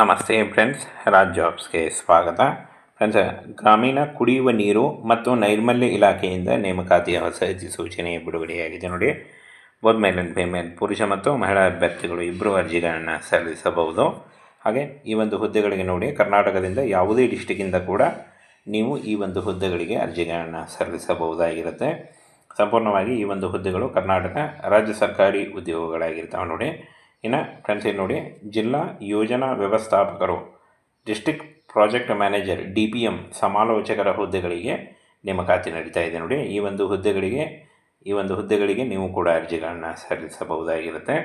ನಮಸ್ತೆ ಫ್ರೆಂಡ್ಸ್ ರಾಜ್ ಜಾಬ್ಸ್ಗೆ ಸ್ವಾಗತ. ಫ್ರೆಂಡ್ಸ್ ಗ್ರಾಮೀಣ ಕುಡಿಯುವ ನೀರು ಮತ್ತು ನೈರ್ಮಲ್ಯ ಇಲಾಖೆಯಿಂದ ನೇಮಕಾತಿಯ ಹೊಸ ಅಧಿಸೂಚನೆ ಬಿಡುಗಡೆಯಾಗಿದೆ ನೋಡಿ. ಬೋತ್ ಮೇಲೆ ಪೇಮೆಂಟ್ ಪುರುಷ ಮತ್ತು ಮಹಿಳಾ ಅಭ್ಯರ್ಥಿಗಳು ಇಬ್ಬರು ಅರ್ಜಿಗಳನ್ನು ಸಲ್ಲಿಸಬಹುದು. ಹಾಗೆ ಈ ಒಂದು ಹುದ್ದೆಗಳಿಗೆ ನೋಡಿ, ಕರ್ನಾಟಕದಿಂದ ಯಾವುದೇ ಡಿಸ್ಟಿಕ್ಕಿಂದ ಕೂಡ ನೀವು ಈ ಒಂದು ಹುದ್ದೆಗಳಿಗೆ ಅರ್ಜಿಗಳನ್ನು ಸಲ್ಲಿಸಬಹುದಾಗಿರುತ್ತೆ. ಸಂಪೂರ್ಣವಾಗಿ ಈ ಒಂದು ಹುದ್ದೆಗಳು ಕರ್ನಾಟಕ ರಾಜ್ಯ ಸರ್ಕಾರಿ ಉದ್ಯೋಗಗಳಾಗಿರ್ತಾವೆ ನೋಡಿ. ಇನ್ನು ಫ್ರೆಂಡ್ಸ್ ಇಲ್ಲಿ ನೋಡಿ, ಜಿಲ್ಲಾ ಯೋಜನಾ ವ್ಯವಸ್ಥಾಪಕರು district project manager D P M ಸಮಾಲೋಚಕರ ಹುದ್ದೆಗಳಿಗೆ ನೇಮಕಾತಿ ನಡೀತಾ ಇದೆ ನೋಡಿ. ಈ ಒಂದು ಹುದ್ದೆಗಳಿಗೆ, ಈ ಒಂದು ಹುದ್ದೆಗಳಿಗೆ ನೀವು ಕೂಡ ಅರ್ಜಿಗಳನ್ನು ಸಲ್ಲಿಸಬಹುದಾಗಿರುತ್ತೆ.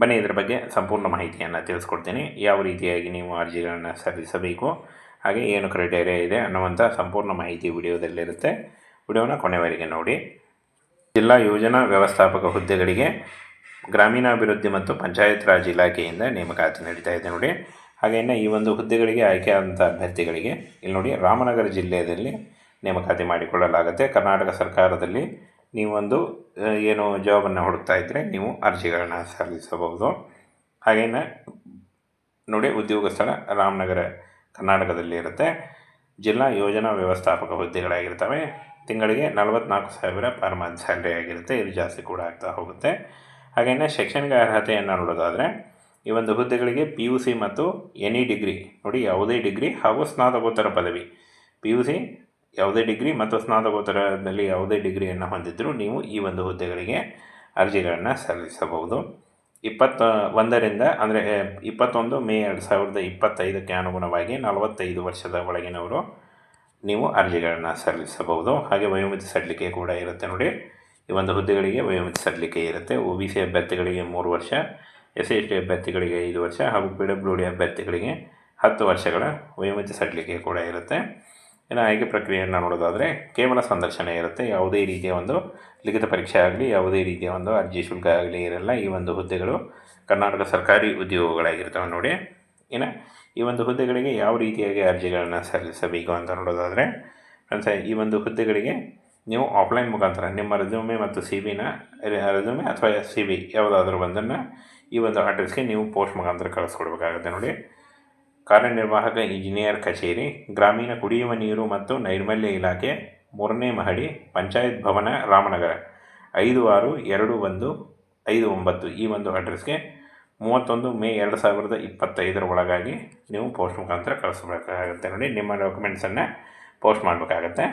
ಬನ್ನಿ, ಇದರ ಬಗ್ಗೆ ಸಂಪೂರ್ಣ ಮಾಹಿತಿಯನ್ನು ತಿಳಿಸ್ಕೊಡ್ತೀನಿ. ಯಾವ ರೀತಿಯಾಗಿ ನೀವು ಅರ್ಜಿಗಳನ್ನು ಸಲ್ಲಿಸಬೇಕು, ಹಾಗೆ ಏನು ಕ್ರೈಟೇರಿಯಾ ಇದೆ ಅನ್ನುವಂಥ ಸಂಪೂರ್ಣ ಮಾಹಿತಿ ವಿಡಿಯೋದಲ್ಲಿರುತ್ತೆ. ವಿಡಿಯೋನ ಕೊನೆವರೆಗೆ ನೋಡಿ. ಜಿಲ್ಲಾ ಯೋಜನಾ ವ್ಯವಸ್ಥಾಪಕ ಹುದ್ದೆಗಳಿಗೆ ಗ್ರಾಮೀಣಾಭಿವೃದ್ಧಿ ಮತ್ತು ಪಂಚಾಯತ್ ರಾಜ್ ಇಲಾಖೆಯಿಂದ ನೇಮಕಾತಿ ನಡೀತಾ ಇದೆ ನೋಡಿ. ಹಾಗೆಯೇ ಈ ಒಂದು ಹುದ್ದೆಗಳಿಗೆ ಆಯ್ಕೆಯಾದಂಥ ಅಭ್ಯರ್ಥಿಗಳಿಗೆ ಇಲ್ಲಿ ನೋಡಿ ರಾಮನಗರ ಜಿಲ್ಲೆಯಲ್ಲಿ ನೇಮಕಾತಿ ಮಾಡಿಕೊಳ್ಳಲಾಗುತ್ತೆ. ಕರ್ನಾಟಕ ಸರ್ಕಾರದಲ್ಲಿ ನೀವೊಂದು ಏನು ಜಾಬನ್ನು ಹುಡುಕ್ತಾ ಇದ್ದರೆ ನೀವು ಅರ್ಜಿಗಳನ್ನು ಸಲ್ಲಿಸಬಹುದು. ಹಾಗೆಯೇ ನೋಡಿ ಉದ್ಯೋಗ ಸ್ಥಳ ರಾಮನಗರ ಕರ್ನಾಟಕದಲ್ಲಿ ಇರುತ್ತೆ. ಜಿಲ್ಲಾ ಯೋಜನಾ ವ್ಯವಸ್ಥಾಪಕ ಹುದ್ದೆಗಳಾಗಿರ್ತವೆ. ತಿಂಗಳಿಗೆ ನಲವತ್ತ್ನಾಲ್ಕು ಸಾವಿರ ಪರ್ ಮಂತ್ ಸ್ಯಾಲ್ರಿ ಆಗಿರುತ್ತೆ. ಇದು ಜಾಸ್ತಿ ಕೂಡ ಆಗ್ತಾ ಹೋಗುತ್ತೆ. ಹಾಗೆಯೇ ಶೈಕ್ಷಣಿಕ ಅರ್ಹತೆಯನ್ನು ನೋಡೋದಾದರೆ ಈ ಒಂದು ಹುದ್ದೆಗಳಿಗೆ ಪಿ ಯು ಸಿ ಮತ್ತು ಎನಿ ಡಿಗ್ರಿ ನೋಡಿ ಯಾವುದೇ ಡಿಗ್ರಿ ಹಾಗೂ ಸ್ನಾತಕೋತ್ತರ ಪದವಿ. ಪಿ ಯು ಸಿ ಯಾವುದೇ ಡಿಗ್ರಿ ಮತ್ತು ಸ್ನಾತಕೋತ್ತರದಲ್ಲಿ ಯಾವುದೇ ಡಿಗ್ರಿಯನ್ನು ಹೊಂದಿದ್ದರೂ ನೀವು ಈ ಒಂದು ಹುದ್ದೆಗಳಿಗೆ ಅರ್ಜಿಗಳನ್ನು ಸಲ್ಲಿಸಬಹುದು. ಇಪ್ಪತ್ತ ಒಂದರಿಂದ, ಅಂದರೆ ಇಪ್ಪತ್ತೊಂದು ಮೇ ಎರಡು ಸಾವಿರದ ಇಪ್ಪತ್ತೈದಕ್ಕೆ ಅನುಗುಣವಾಗಿ ನಲವತ್ತೈದು ವರ್ಷದ ಒಳಗಿನವರು ನೀವು ಅರ್ಜಿಗಳನ್ನು ಸಲ್ಲಿಸಬಹುದು. ಹಾಗೆ ವಯೋಮಿತಿ ಸಡಿಲಿಕೆ ಕೂಡ ಇರುತ್ತೆ ನೋಡಿ. ಈ ಒಂದು ಹುದ್ದೆಗಳಿಗೆ ವಯೋಮಿತಿ ಸಡಿಲಿಕೆ ಇರುತ್ತೆ. ಒ ಬಿ ಸಿ ಅಭ್ಯರ್ಥಿಗಳಿಗೆ ಮೂರು ವರ್ಷ, ಎಸ್ ಎಸ್ ಟಿ ಅಭ್ಯರ್ಥಿಗಳಿಗೆ ಐದು ವರ್ಷ ಹಾಗೂ ಪಿ ಡಬ್ಲ್ಯೂ ಡಿ ಅಭ್ಯರ್ಥಿಗಳಿಗೆ ಹತ್ತು ವರ್ಷಗಳ ವಯೋಮಿತಿ ಸಡಿಲಿಕೆ ಕೂಡ ಇರುತ್ತೆ. ಇನ್ನು ಆಯ್ಕೆ ಪ್ರಕ್ರಿಯೆಯನ್ನು ನೋಡೋದಾದರೆ ಕೇವಲ ಸಂದರ್ಶನ ಇರುತ್ತೆ. ಯಾವುದೇ ರೀತಿಯ ಒಂದು ಲಿಖಿತ ಪರೀಕ್ಷೆ ಆಗಲಿ, ಯಾವುದೇ ರೀತಿಯ ಒಂದು ಅರ್ಜಿ ಶುಲ್ಕ ಆಗಲಿ ಇರಲ್ಲ. ಈ ಒಂದು ಹುದ್ದೆಗಳು ಕರ್ನಾಟಕ ಸರ್ಕಾರಿ ಉದ್ಯೋಗಗಳಾಗಿರ್ತವೆ ನೋಡಿ. ಇನ್ನು ಈ ಒಂದು ಹುದ್ದೆಗಳಿಗೆ ಯಾವ ರೀತಿಯಾಗಿ ಅರ್ಜಿಗಳನ್ನು ಸಲ್ಲಿಸಬೇಕು ಅಂತ ನೋಡೋದಾದರೆ, ಫ್ರೆಂಡ್ಸ್, ಈ ಒಂದು ಹುದ್ದೆಗಳಿಗೆ ನೀವು ಆಫ್ಲೈನ್ ಮುಖಾಂತರ ನಿಮ್ಮ ರೆಸ್ಯೂಮೆ ಮತ್ತು ಸಿ ಬಿನ ರೆಸ್ಯೂಮೆ ಅಥವಾ ಸಿ ಬಿ ಯಾವುದಾದ್ರೂ ಒಂದನ್ನು ಈ ಒಂದು ಅಡ್ರೆಸ್ಗೆ ನೀವು ಪೋಸ್ಟ್ ಮುಖಾಂತರ ಕಳಿಸ್ಕೊಡ್ಬೇಕಾಗುತ್ತೆ ನೋಡಿ. ಕಾರ್ಯನಿರ್ವಾಹಕ ಇಂಜಿನಿಯರ್ ಕಚೇರಿ, ಗ್ರಾಮೀಣ ಕುಡಿಯುವ ನೀರು ಮತ್ತು ನೈರ್ಮಲ್ಯ ಇಲಾಖೆ, ಮೂರನೇ ಮಹಡಿ, ಪಂಚಾಯತ್ ಭವನ, ರಾಮನಗರ. ಐದು ಆರು ಎರಡು ಒಂದು ಐದು ಒಂಬತ್ತು ಈ ಒಂದು ಅಡ್ರೆಸ್ಗೆ ಮೂವತ್ತೊಂದು ಮೇ ಎರಡು ಸಾವಿರದ ಇಪ್ಪತ್ತೈದರ ಒಳಗಾಗಿ ನೀವು ಪೋಸ್ಟ್ ಮುಖಾಂತರ ಕಳಿಸ್ಬೇಕಾಗುತ್ತೆ ನೋಡಿ. ನಿಮ್ಮ ಡಾಕ್ಯುಮೆಂಟ್ಸನ್ನು ಪೋಸ್ಟ್ ಮಾಡಬೇಕಾಗತ್ತೆ.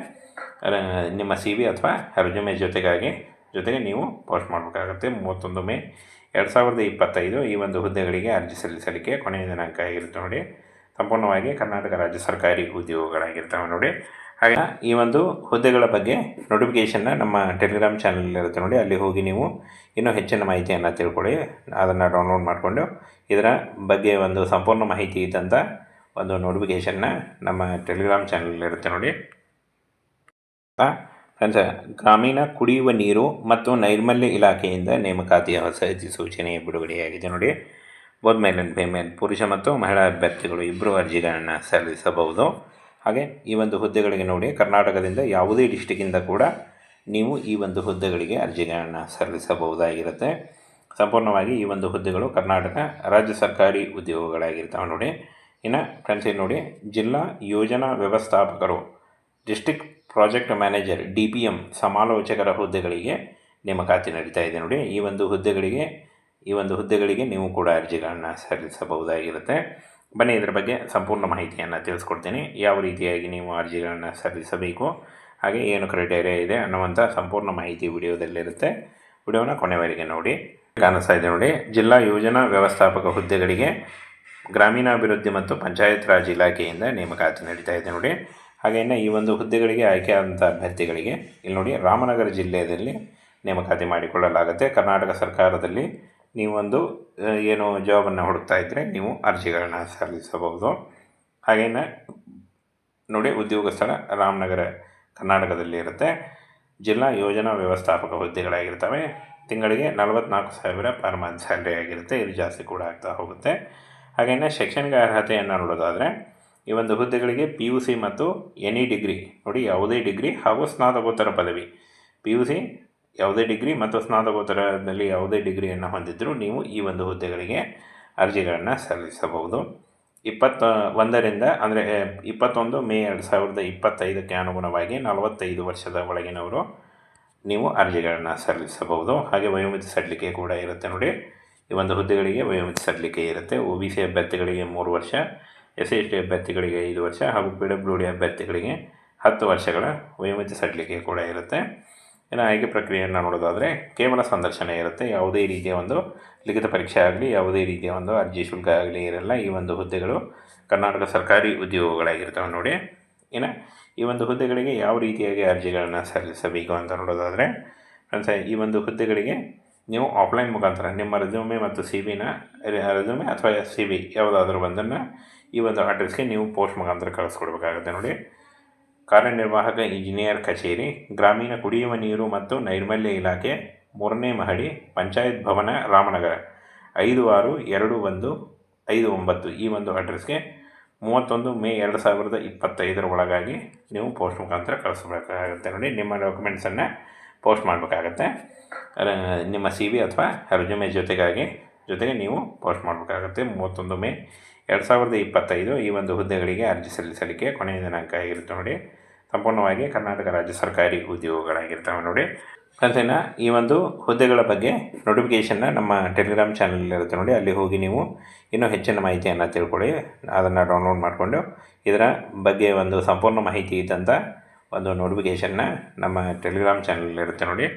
ನಿಮ್ಮ ಸಿ ವಿ ಅಥವಾ ರೆಜ್ಯೂಮೆ ಜೊತೆಗಾಗಿ, ಜೊತೆಗೆ ನೀವು ಪೋಸ್ಟ್ ಮಾಡಬೇಕಾಗುತ್ತೆ. ಮೂವತ್ತೊಂದು ಮೇ ಎರಡು ಸಾವಿರದ ಇಪ್ಪತ್ತೈದು ಈ ಒಂದು ಹುದ್ದೆಗಳಿಗೆ ಅರ್ಜಿ ಸಲ್ಲಿಸಲಿಕ್ಕೆ ಕೊನೆಯ ದಿನಾಂಕ ಆಗಿರುತ್ತೆ ನೋಡಿ. ಸಂಪೂರ್ಣವಾಗಿ ಕರ್ನಾಟಕ ರಾಜ್ಯ ಸರ್ಕಾರಿ ಉದ್ಯೋಗಗಳಾಗಿರ್ತವೆ ನೋಡಿ. ಹಾಗೆ, ಈ ಒಂದು ಹುದ್ದೆಗಳ ಬಗ್ಗೆ ನೋಟಿಫಿಕೇಷನ್ನ ನಮ್ಮ ಟೆಲಿಗ್ರಾಮ್ ಚಾನಲ್ ಇರುತ್ತೆ ನೋಡಿ. ಅಲ್ಲಿ ಹೋಗಿ ನೀವು ಇನ್ನೂ ಹೆಚ್ಚಿನ ಮಾಹಿತಿಯನ್ನು ತಿಳ್ಕೊಳ್ಳಿ. ಅದನ್ನು ಡೌನ್ಲೋಡ್ ಮಾಡಿಕೊಂಡು ಇದರ ಬಗ್ಗೆ ಒಂದು ಸಂಪೂರ್ಣ ಮಾಹಿತಿ ಇದ್ದಂಥ ಒಂದು ನೋಟಿಫಿಕೇಷನ್ನ ನಮ್ಮ ಟೆಲಿಗ್ರಾಮ್ ಚಾನಲ್ ಇರುತ್ತೆ ನೋಡಿ. ಫ್ರೆಂಡ್ಸ್ ಗ್ರಾಮೀಣ ಕುಡಿಯುವ ನೀರು ಮತ್ತು ನೈರ್ಮಲ್ಯ ಇಲಾಖೆಯಿಂದ ನೇಮಕಾತಿಯ ಹೊಸ ಅಧಿಸೂಚನೆ ಬಿಡುಗಡೆಯಾಗಿದೆ ನೋಡಿ. ಬೋತ್ ಮೇಲೆ ಪೇಮೆಂಟ್ ಪುರುಷ ಮತ್ತು ಮಹಿಳಾ ಅಭ್ಯರ್ಥಿಗಳು ಇಬ್ಬರು ಅರ್ಜಿಗಳನ್ನು ಸಲ್ಲಿಸಬಹುದು. ಹಾಗೆ ಈ ಒಂದು ಹುದ್ದೆಗಳಿಗೆ ನೋಡಿ, ಕರ್ನಾಟಕದಿಂದ ಯಾವುದೇ ಡಿಸ್ಟಿಕ್ಕಿಂದ ಕೂಡ ನೀವು ಈ ಒಂದು ಹುದ್ದೆಗಳಿಗೆ ಅರ್ಜಿಗಳನ್ನು ಸಲ್ಲಿಸಬಹುದಾಗಿರುತ್ತೆ. ಸಂಪೂರ್ಣವಾಗಿ ಈ ಒಂದು ಹುದ್ದೆಗಳು ಕರ್ನಾಟಕ ರಾಜ್ಯ ಸರ್ಕಾರಿ ಉದ್ಯೋಗಗಳಾಗಿರ್ತಾವೆ ನೋಡಿ. ಇನ್ನು ಫ್ರೆಂಡ್ಸ್ ಇಲ್ಲಿ ನೋಡಿ, ಜಿಲ್ಲಾ ಯೋಜನಾ ವ್ಯವಸ್ಥಾಪಕರು district project manager D P M ಸಮಾಲೋಚಕರ ಹುದ್ದೆಗಳಿಗೆ ನೇಮಕಾತಿ ನಡೀತಾ ಇದೆ ನೋಡಿ. ಈ ಒಂದು ಹುದ್ದೆಗಳಿಗೆ, ಈ ಒಂದು ಹುದ್ದೆಗಳಿಗೆ ನೀವು ಕೂಡ ಅರ್ಜಿಗಳನ್ನು ಸಲ್ಲಿಸಬಹುದಾಗಿರುತ್ತೆ. ಬನ್ನಿ, ಇದರ ಬಗ್ಗೆ ಸಂಪೂರ್ಣ ಮಾಹಿತಿಯನ್ನು ತಿಳಿಸ್ಕೊಡ್ತೀನಿ. ಯಾವ ರೀತಿಯಾಗಿ ನೀವು ಅರ್ಜಿಗಳನ್ನು ಸಲ್ಲಿಸಬೇಕು, ಹಾಗೆ ಏನು ಕ್ರೈಟೇರಿಯಾ ಇದೆ ಅನ್ನುವಂಥ ಸಂಪೂರ್ಣ ಮಾಹಿತಿ ವಿಡಿಯೋದಲ್ಲಿರುತ್ತೆ. ವಿಡಿಯೋನ ಕೊನೆವರೆಗೆ ನೋಡಿ. ಕಾಣಿಸ್ತಾ ಇದೆ ನೋಡಿ, ಜಿಲ್ಲಾ ಯೋಜನಾ ವ್ಯವಸ್ಥಾಪಕ ಹುದ್ದೆಗಳಿಗೆ ಗ್ರಾಮೀಣಾಭಿವೃದ್ಧಿ ಮತ್ತು ಪಂಚಾಯತ್ ರಾಜ್ ಇಲಾಖೆಯಿಂದ ನೇಮಕಾತಿ ನಡೀತಾ ಇದೆ ನೋಡಿ. ಹಾಗೆಯೇ ಈ ಒಂದು ಹುದ್ದೆಗಳಿಗೆ ಆಯ್ಕೆಯಾದಂಥ ಅಭ್ಯರ್ಥಿಗಳಿಗೆ ಇಲ್ಲಿ ನೋಡಿ ರಾಮನಗರ ಜಿಲ್ಲೆಯಲ್ಲಿ ನೇಮಕಾತಿ ಮಾಡಿಕೊಳ್ಳಲಾಗುತ್ತೆ. ಕರ್ನಾಟಕ ಸರ್ಕಾರದಲ್ಲಿ ನೀವೊಂದು ಏನು ಜಾಬನ್ನು ಹುಡುಕ್ತಾ ಇದ್ದರೆ ನೀವು ಅರ್ಜಿಗಳನ್ನು ಸಲ್ಲಿಸಬಹುದು. ಹಾಗೇನ ನೋಡಿ ಉದ್ಯೋಗ ಸ್ಥಳ ರಾಮನಗರ, ಕರ್ನಾಟಕದಲ್ಲಿ ಇರುತ್ತೆ. ಜಿಲ್ಲಾ ಯೋಜನಾ ವ್ಯವಸ್ಥಾಪಕ ಹುದ್ದೆಗಳಾಗಿರ್ತವೆ. ತಿಂಗಳಿಗೆ ನಲವತ್ತ್ನಾಲ್ಕು ಸಾವಿರ ಪರ್ ಮಂತ್ ಸ್ಯಾಲ್ರಿ ಆಗಿರುತ್ತೆ. ಇದು ಜಾಸ್ತಿ ಕೂಡ ಆಗ್ತಾ ಹೋಗುತ್ತೆ. ಹಾಗೆಯೇ ಶೈಕ್ಷಣಿಕ ಅರ್ಹತೆಯನ್ನು ನೋಡೋದಾದರೆ, ಈ ಒಂದು ಹುದ್ದೆಗಳಿಗೆ ಪಿ ಯು ಸಿ ಮತ್ತು ಎನಿ ಡಿಗ್ರಿ ನೋಡಿ ಯಾವುದೇ ಡಿಗ್ರಿ ಹಾಗೂ ಸ್ನಾತಕೋತ್ತರ ಪದವಿ. ಪಿ ಯು ಸಿ ಯಾವುದೇ ಡಿಗ್ರಿ ಮತ್ತು ಸ್ನಾತಕೋತ್ತರದಲ್ಲಿ ಯಾವುದೇ ಡಿಗ್ರಿಯನ್ನು ಹೊಂದಿದ್ದರೂ ನೀವು ಈ ಒಂದು ಹುದ್ದೆಗಳಿಗೆ ಅರ್ಜಿಗಳನ್ನು ಸಲ್ಲಿಸಬಹುದು. ಇಪ್ಪತ್ತ ಒಂದರಿಂದ, ಅಂದರೆ ಇಪ್ಪತ್ತೊಂದು ಮೇ ಎರಡು ಸಾವಿರದ ಇಪ್ಪತ್ತೈದಕ್ಕೆ ಅನುಗುಣವಾಗಿ ನಲವತ್ತೈದು ವರ್ಷದ ಒಳಗಿನವರು ನೀವು ಅರ್ಜಿಗಳನ್ನು ಸಲ್ಲಿಸಬಹುದು. ಹಾಗೆ ವಯೋಮಿತಿ ಸಡಿಲಿಕೆ ಕೂಡ ಇರುತ್ತೆ ನೋಡಿ. ಈ ಒಂದು ಹುದ್ದೆಗಳಿಗೆ ವಯೋಮಿತಿ ಸಡಿಲಿಕೆ ಇರುತ್ತೆ. ಒ ಬಿ ಸಿ ಅಭ್ಯರ್ಥಿಗಳಿಗೆ ಮೂರು ವರ್ಷ, ಎಸ್ ಎಸ್ ಟಿ ಅಭ್ಯರ್ಥಿಗಳಿಗೆ ಐದು ವರ್ಷ ಹಾಗೂ ಪಿ ಡಬ್ಲ್ಯೂ ಡಿ ಅಭ್ಯರ್ಥಿಗಳಿಗೆ ಹತ್ತು ವರ್ಷಗಳ ವಯೋಮಿತಿ ಸಡಿಲಿಕೆ ಕೂಡ ಇರುತ್ತೆ. ಇನ್ನು ಆಯ್ಕೆ ಪ್ರಕ್ರಿಯೆಯನ್ನು ನೋಡೋದಾದರೆ ಕೇವಲ ಸಂದರ್ಶನ ಇರುತ್ತೆ. ಯಾವುದೇ ರೀತಿಯ ಒಂದು ಲಿಖಿತ ಪರೀಕ್ಷೆ ಆಗಲಿ, ಯಾವುದೇ ರೀತಿಯ ಒಂದು ಅರ್ಜಿ ಶುಲ್ಕ ಆಗಲಿ ಇರಲ್ಲ. ಈ ಒಂದು ಹುದ್ದೆಗಳು ಕರ್ನಾಟಕ ಸರ್ಕಾರಿ ಉದ್ಯೋಗಗಳಾಗಿರ್ತವೆ ನೋಡಿ. ಇನ್ನು ಈ ಒಂದು ಹುದ್ದೆಗಳಿಗೆ ಯಾವ ರೀತಿಯಾಗಿ ಅರ್ಜಿಗಳನ್ನು ಸಲ್ಲಿಸಬೇಕು ಅಂತ ನೋಡೋದಾದರೆ, ಫ್ರೆಂಡ್ಸ್, ಈ ಒಂದು ಹುದ್ದೆಗಳಿಗೆ ನೀವು ಆಫ್ಲೈನ್ ಮುಖಾಂತರ ನಿಮ್ಮ ರೆಸ್ಯೂಮೆ ಮತ್ತು ಸಿ ವಿನ ರೆಸ್ಯೂಮೆ ಅಥವಾ ಸಿ ವಿ ಯಾವುದಾದ್ರೂ ಒಂದನ್ನು ಈ ಒಂದು ಅಡ್ರೆಸ್ಗೆ ನೀವು ಪೋಸ್ಟ್ ಮುಖಾಂತರ ಕಳಿಸ್ಕೊಡ್ಬೇಕಾಗುತ್ತೆ ನೋಡಿ. ಕಾರ್ಯನಿರ್ವಾಹಕ ಇಂಜಿನಿಯರ್ ಕಚೇರಿ, ಗ್ರಾಮೀಣ ಕುಡಿಯುವ ನೀರು ಮತ್ತು ನೈರ್ಮಲ್ಯ ಇಲಾಖೆ, ಮೂರನೇ ಮಹಡಿ, ಪಂಚಾಯತ್ ಭವನ, ರಾಮನಗರ. ಐದು ಆರು ಎರಡು ಒಂದು ಐದು ಒಂಬತ್ತು ಈ ಒಂದು ಅಡ್ರೆಸ್ಗೆ ಮೂವತ್ತೊಂದು ಮೇ ಎರಡು ಸಾವಿರದ ಇಪ್ಪತ್ತೈದರ ಒಳಗಾಗಿ ನೀವು ಪೋಸ್ಟ್ ಮುಖಾಂತರ ಕಳಿಸ್ಬೇಕಾಗುತ್ತೆ ನೋಡಿ. ನಿಮ್ಮ ಡಾಕ್ಯುಮೆಂಟ್ಸನ್ನು ಪೋಸ್ಟ್ ಮಾಡಬೇಕಾಗತ್ತೆ. ನಿಮ್ಮ ಸಿ ವಿ ಅಥವಾ ರೆಜ್ಯೂಮೆ ಜೊತೆಗಾಗಿ, ಜೊತೆಗೆ ನೀವು ಪೋಸ್ಟ್ ಮಾಡಬೇಕಾಗುತ್ತೆ. ಮೂವತ್ತೊಂದು ಮೇ ಎರಡು ಸಾವಿರದ ಇಪ್ಪತ್ತೈದು ಈ ಒಂದು ಹುದ್ದೆಗಳಿಗೆ ಅರ್ಜಿ ಸಲ್ಲಿಸಲಿಕ್ಕೆ ಕೊನೆಯ ದಿನಾಂಕ ಆಗಿರುತ್ತೆ ನೋಡಿ. ಸಂಪೂರ್ಣವಾಗಿ ಕರ್ನಾಟಕ ರಾಜ್ಯ ಸರ್ಕಾರಿ ಉದ್ಯೋಗಗಳಾಗಿರ್ತವೆ ನೋಡಿ. ಅಂತೆನ ಈ ಒಂದು ಹುದ್ದೆಗಳ ಬಗ್ಗೆ ನೋಟಿಫಿಕೇಷನ್ನ ನಮ್ಮ ಟೆಲಿಗ್ರಾಮ್ ಚಾನಲ್ ಇರುತ್ತೆ ನೋಡಿ. ಅಲ್ಲಿ ಹೋಗಿ ನೀವು ಇನ್ನೂ ಹೆಚ್ಚಿನ ಮಾಹಿತಿಯನ್ನು ತಿಳ್ಕೊಳ್ಳಿ. ಅದನ್ನು ಡೌನ್ಲೋಡ್ ಮಾಡಿಕೊಂಡು ಇದರ ಬಗ್ಗೆ ಒಂದು ಸಂಪೂರ್ಣ ಮಾಹಿತಿ ಇದ್ದಂಥ ಒಂದು ನೋಟಿಫಿಕೇಷನ್ನ ನಮ್ಮ ಟೆಲಿಗ್ರಾಮ್ ಚಾನಲ್ ಇರುತ್ತೆ ನೋಡಿ